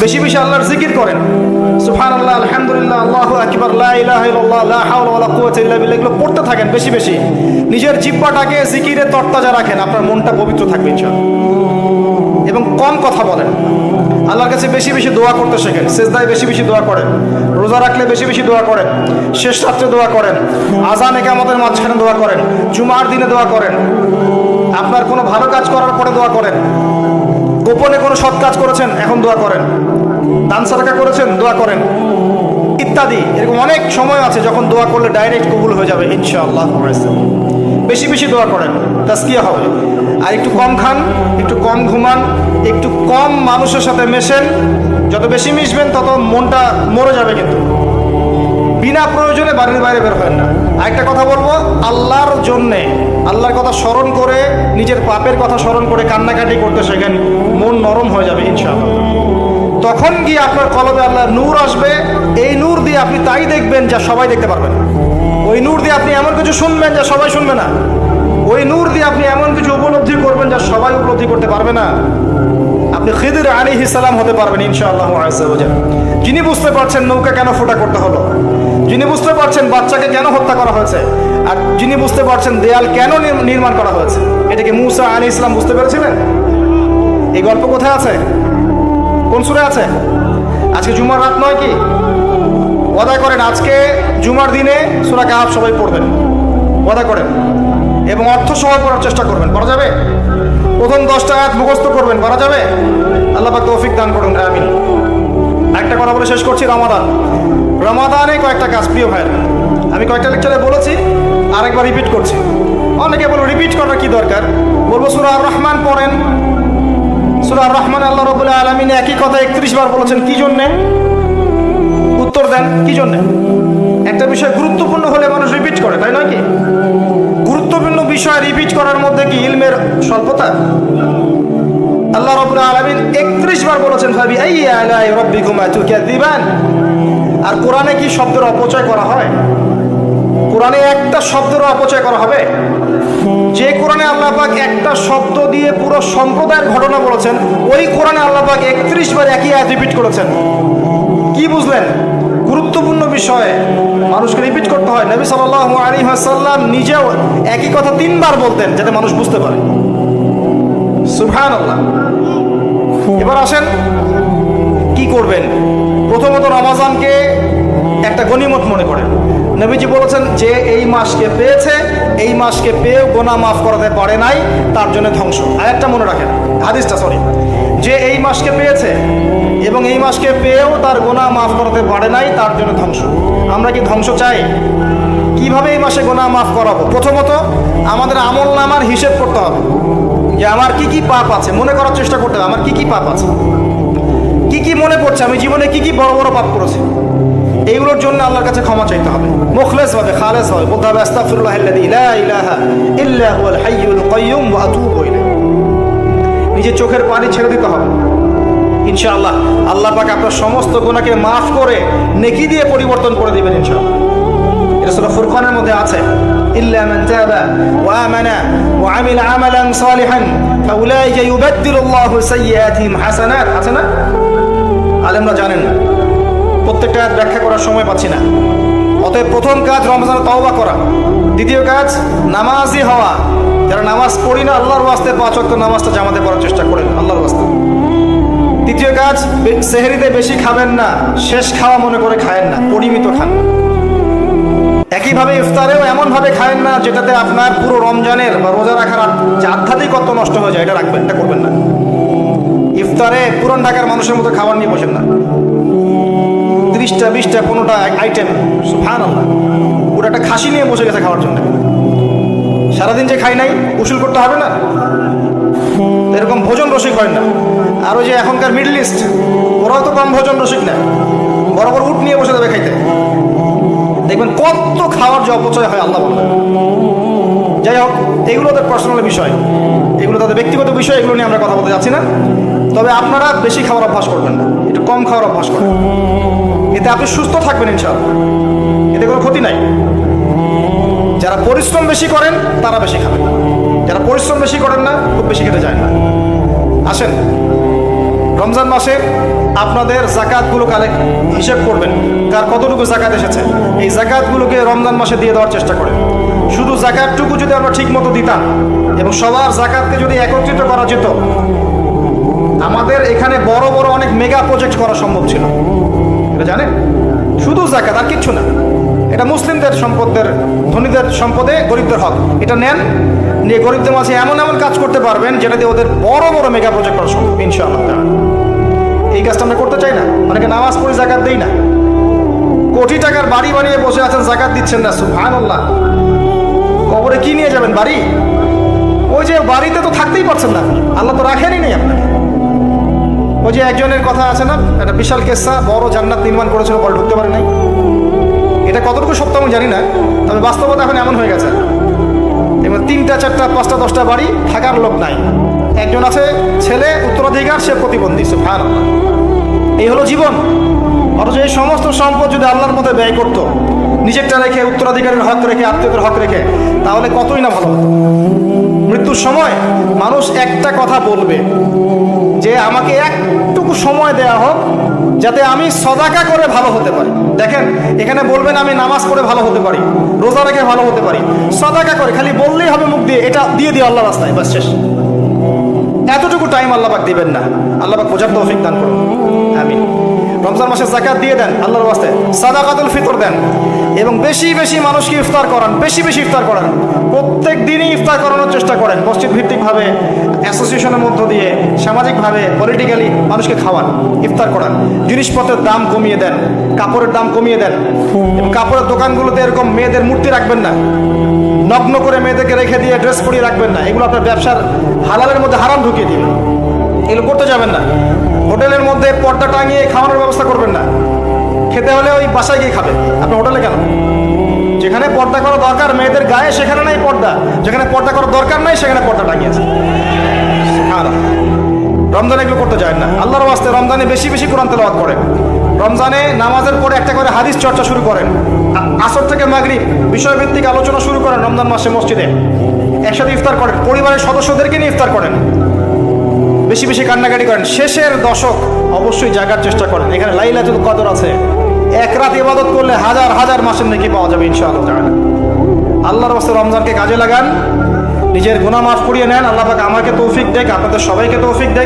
বেশি বেশি আল্লাহর জিকির করেন। সুফান আল্লাহ আলহামদুলিল্লাহ, আল্লাহ আকবর এগুলো পড়তে থাকেন বেশি বেশি। নিজের জিব্বাটাকে জিকিরে তরতাজা রাখেন, আপনার মনটা পবিত্র থাকবে এবং কম কথা বলেন। আল্লাহর কাছে বেশি বেশি দোয়া করতে শেখেন, সেজদায় বেশি বেশি দোয়া করেন, রোজা রাখলে বেশি বেশি দোয়া করেন, শেষ রাত্রে দোয়া করেন আজান আমাদের মাঝখানে দোয়া করেন, জুমার দিনে দোয়া করেন। আপনার কোনো ভালো কাজ করার পরে দোয়া করেন। গোপনে কোনো সৎ কাজ করেছেন, এখন দোয়া করেন। দান সাদাকা করেছেন, দোয়া করেন। ইত্যাদি, এরকম অনেক সময় আছে যখন দোয়া করলে ডাইরেক্ট কবুল হয়ে যাবে, ইনশাআল্লাহ বেশি বেশি দোয়া করেন তাস্কিয়া হবে। আর একটু কম খান, একটু কম ঘুমান, একটু কম মানুষের সাথে মেশেন। যত বেশি মিশবেন, তত মনটা মরে যাবে কিন্তু। বিনা প্রয়োজনে বাড়ির বাইরে বের হয় না। আরেকটা কথা বলব, আল্লাহর জন্যে, আল্লাহর কথা স্মরণ করে, নিজের পাপের কথা স্মরণ করে কান্নাকাটি করতে শেখেন। তখন গিয়ে আপনার কলমে আল্লাহ নূর আসবে। এই নূর দিয়ে আপনি তাই দেখবেন যা সবাই দেখতে পারবেন ওই নূর দিয়ে আপনি এমন কিছু শুনবেন যা সবাই শুনবে না। ওই নূর দিয়ে আপনি এমন কিছু উপলব্ধি করবেন যা সবাই উপলব্ধি করতে পারবে না। আপনি খিদির আলী ইসালাম হতে পারবেন ইনশাআল্লাহ যিনি বুঝতে পারছেন নৌকা কেন ফোটা করতে হলো, যিনি বুঝতে পারছেন বাচ্চাকে কেন হত্যা করা হয়েছে, আর যিনি বুঝতে পারছেন দেয়াল কেন নির্মাণ করা হয়েছে, এটাকে মুসা আলী ইসলাম বুঝতে পেরেছিলেন? এই গল্প কোথায় আছে? কোন সুরে আছে? আজকে জুমার রাত নয় কি? ওয়াদা করেন, আজকে জুমার দিনে সুরা কাহাব সবাই পড়বেন। ওয়াদা করেন। এবং অর্থ সহ করার চেষ্টা করবেন। করা যাবে? প্রথম দশটা আয়াত মুখস্থ করবেন। করা যাবে? আল্লাহ তৌফিক দান করুন। আমিন। একটা কথা বলে শেষ করছি, রমাদান। রমাদানে কয়েকটা কাজ, প্রিয় ভাইয়ের। আমি কয়েকটা লেকচারে বলেছি, আরেকবার রিপিট করছি। অনেকে বলো রিপিট করার কি দরকার? বলব, সুরা রহমান পড়েন। সুরা রহমান আল্লাহ রবুল্লাহ আলমিন একই কথা একত্রিশ বার বলেছেন, কি জন্যে? উত্তর দেন, কি জন্যে? একটা বিষয় গুরুত্বপূর্ণ হলে মানুষ রিপিট করে, তাই নয় কি? গুরুত্বপূর্ণ বিষয় রিপিট করার মধ্যে কি ইলমের স্বল্পতা? আল্লাহ রবুল আলমিন একত্রিশ বার বলেছেন ভাবি এই আলাই রব্বি ঘুমা দিবান আর কোরআনে কি শব্দের অপচয় করা হয়? কোরআনে একটা শব্দের অপচয় করা হবে? যে কোরআনে আল্লাহ পাক একটা শব্দ দিয়ে পুরো সম্প্রদায়ের ঘটনা বলেছেন, ওই কোরআনে আল্লাহ পাক একত্রিশ বার একই আয়াত রিপিট করেছেন। কি বুঝলেন? গুরুত্বপূর্ণ বিষয়ে। মানুষকে রিপিট করতে হয়। নবী সাল্লাহ আলী হাসাল্লাম নিজেও একই কথা তিনবার বলতেন, যাতে মানুষ বুঝতে পারে। সুবহান আল্লাহ এবার আসেন, কি করবেন? প্রথমত রমাজানকে একটা গনিমত মনে করেন। নবীজি বলেছেন যে এই মাসকে পেয়েছে, এই মাসকে পেয়েও গোনা মাফ করাতে পারে নাই, তার জন্য ধ্বংস। আর একটা মনে রাখেন, হাদিসটা সরি। যে এই মাসকে পেয়েছে এবং এই মাসকে পেয়েও তার গোনা মাফ করাতে পারে নাই, তার জন্য ধ্বংস। আমরা কি ধ্বংস চাই? কীভাবে এই মাসে গোনা মাফ করাবো? প্রথমত, আমাদের আমল নামার হিসেব করতে হবে। যে আমার কি কি পাপ আছে, মনে করার চেষ্টা করতে হবে, আমার কি কি পাপ আছে? কি কি মনে পড়ছে? আমি জীবনে কি কি বড় বড় পাপ করেছি? এইগুলোর জন্য আল্লাহর কাছে ক্ষমা চাইতে হবে। মুখলেস হবে, খালেস হবে। বলতে হবে ইলাইহি। নিজের চোখের পানি ছেড়ে দিতে হবে। ইনশাআল্লাহ আল্লাহ পাক আপনার সমস্ত গুনাহকে মাফ করে নেকি দিয়ে পরিবর্তন করে দিবেন ইনশাআল্লাহ। এটা মধ্যে আছে। ওয়া না? আলেমরা জানেন। না প্রত্যেকটা আয়াত ব্যাখ্যা করার সময় পাচ্ছি না। অতএব প্রথম কাজ রমজানে তওবা করা। দ্বিতীয় কাজ, নামাজি হওয়া। যারা নামাজ পড়ি না, আল্লাহর ওয়াস্তে পাঁচ ওয়াক্ত নামাজটা জামাতে পড়ার চেষ্টা করেন, আল্লাহর ওয়াস্তে। তৃতীয় কাজ সেহরিতে বেশি খাবেন না, শেষ খাওয়া মনে করে খায়েন না, পরিমিত খান একইভাবে ইফতারেও এমনভাবে খায়েন না, যেটাতে আপনার পুরো রমজানের বা রোজা রাখার যে আধ্যাত্মিকত্ব নষ্ট হয়ে যায়, এটা রাখবেন, এটা করবেন না। ইফতারে পুরান ঢাকার মানুষের মতো খাবার নিয়ে বসেন না। তিরিশটা বিশটা, পনেরোটা আইটেম ভান আল্লাহ ওটা একটা খাসি নিয়ে বসে গেছে খাওয়ার জন্য। সারাদিন যে খাই নাই, উসুল করতে হবে না? এরকম ভোজন রসিক হয় না। আর ওই যে এখনকার মিডল ইস্ট ওরাও তো কম ভোজন রসিক না। বড় বড় উঠ নিয়ে বসে যাবে খাইতে। দেখবেন কত খাওয়ার যে অপচয় হয় আল্লাহ যাই হোক, এগুলো তাদের পার্সোনাল বিষয়। এগুলো তাদের ব্যক্তিগত বিষয়, এগুলো নিয়ে আমরা কথা বলতে যাচ্ছি না। তবে আপনারা বেশি খাওয়ার অভ্যাস করবেন না। একটু কম খাওয়ার অভ্যাস করবেন। এতে আপনি সুস্থ থাকবেন ইনশাআল্লাহ। এতে কোনো ক্ষতি নাই। যারা পরিশ্রম বেশি করেন, তারা বেশি খাবেন। যারা পরিশ্রম বেশি করেন না, খুব বেশি খেতে যায় না। আসেন। রমজান মাসে আপনাদের জাকাতগুলো কালেক্ট হিসেব করবেন। কার কতটুকু জাকাত এসেছে? এই জাকাতগুলোকে রমজান মাসে দিয়ে দেওয়ার চেষ্টা করেন। শুধু জাকাতটুকু যদি আমরা ঠিক মতো দিতাম, এবং সবার জাকাতকে যদি একত্রিত করা যেত আমাদের এখানে বড় বড় অনেক মেগা প্রজেক্ট করা সম্ভব ছিল। এটা জানেন? শুধু জাকাত, আর কিচ্ছু না। এটা মুসলিমদের সম্পদের, ধনীদের সম্পদে গরিবদের হক। এটা নেন, নিয়ে গরিবদের মাঝে এমন এমন কাজ করতে পারবেন যেটা দিয়ে ওদের বড় বড় মেগা প্রজেক্ট করা সম্ভব, ইনশাআল্লাহ। এই কাজটা আমরা করতে চাই না। অনেকে নামাজ পড়ে জাকাত দেই না। কোটি টাকার বাড়ি বানিয়ে বসে আছেন, জাকাত দিচ্ছেন না, সুবহানাল্লাহ। কবরে কি নিয়ে যাবেন বাড়ি? ওই যে বাড়িতে তো থাকতেই পারছেন না। আল্লাহ তো রাখেনই নেই আপনাকে। ওই যে একজনের কথা আছে না, একটা বিশাল কেসা, বড় জান্নাত নির্মাণ করেছিল পরে ঢুকতে পারে নাই। এটা কতটুকু সত্য আমি জানি না, তবে বাস্তবতা এখন এমন হয়ে গেছে। এবার তিনটা, চারটা, পাঁচটা, দশটা বাড়ি থাকার লোক নাই। একজন আছে, ছেলে, উত্তরাধিকার, সে প্রতিবন্ধী সে ভার এই হলো জীবন। অথচ এই সমস্ত সম্পদ যদি আল্লাহর মধ্যে ব্যয় করতো, নিজেরটা রেখে, উত্তরাধিকারের হক রেখে, আত্মীয়দের হক রেখে, তাহলে কতই না ভালো হতো? মৃত্যুর সময় মানুষ একটা কথা বলবে যে আমাকে একটুকু সময় দেয়া হোক, যাতে আমি সদাকা করে ভালো হতে পারি। দেখেন, এখানে বলবেন আমি নামাজ পড়ে ভালো হতে পারি, রোজা রেখে ভালো হতে পারি। সদাকা করে, খালি বললেই হবে মুখ দিয়ে, এটা দিয়ে দিয়ে আল্লাহ রাস্তায়, বাস শেষ। এতটুকু টাইম আল্লাহবাক দিবেন না। আল্লাহবাক বোঝার তৌফিক দান করুন। আমিন। রমজান মাসে জাকাত দিয়ে দেন আল্লাহর বাস্তে সাদাকাতুল ফিতর দেন। এবং বেশি বেশি মানুষকে ইফতার করান, বেশি বেশি ইফতার করান। প্রত্যেক দিনই ইফতার করানোর চেষ্টা করেন। মসজিদ ভিত্তিকভাবে অ্যাসোসিয়েশনের মধ্য দিয়ে সামাজিকভাবে পলিটিক্যালি মানুষকে খাওয়ান, ইফতার করান। জিনিসপত্রের দাম কমিয়ে দেন, কাপড়ের দাম কমিয়ে দেন। কাপড়ের দোকানগুলোতে এরকম মেয়েদের মূর্তি রাখবেন না। নগ্ন করে মেয়েদেরকে রেখে দিয়ে ড্রেস পরিয়ে রাখবেন না। এগুলো আপনার ব্যবসার হালালের মধ্যে হারাম ঢুকিয়ে দিবে। এগুলো করতে যাবেন না। হোটেলের মধ্যে পর্দা টাঙিয়ে খাওয়ানোর ব্যবস্থা করবেন না। খেতে হলে ওই বাসায় গিয়ে খাবে। আপনি হোটেলে কেন? যেখানে পর্দা করা দরকার, মেয়েদের গায়ে সেখানে নাই পর্দা। যেখানে পর্দা করা দরকার নাই, সেখানে পর্দা টাঙিয়েছে রমজানে এগুলো করতে যায় না। আল্লাহর ওয়াস্তে রমজানে বেশি বেশি কোরআন তেলাওয়াত করেন। রমজানে নামাজের পরে একটা করে হাদিস চর্চা শুরু করেন। আসর থেকে মাগরিব বিষয়ভিত্তিক আলোচনা শুরু করেন রমজান মাসে মসজিদে। একসাথে ইফতার করেন। পরিবারের সদস্যদেরকে নিয়ে ইফতার করেন। বেশি বেশি কান্নাকাটি করেন। শেষের দশক অবশ্যই জাগার চেষ্টা করেন। এখানে লাইলাতুল কদর আছে। এক রাত ইবাদত করলে হাজার হাজার মাসের নাকি পাওয়া যাবে ইনশাআল্লাহ আল্লাহর বাস্তে রমজানকে কাজে লাগান। নিজের গুনাহ মাফ করিয়ে নেন। আল্লাহ পাক আমাকে তৌফিক দেখ, আপনাদের সবাইকে তৌফিক দেখ।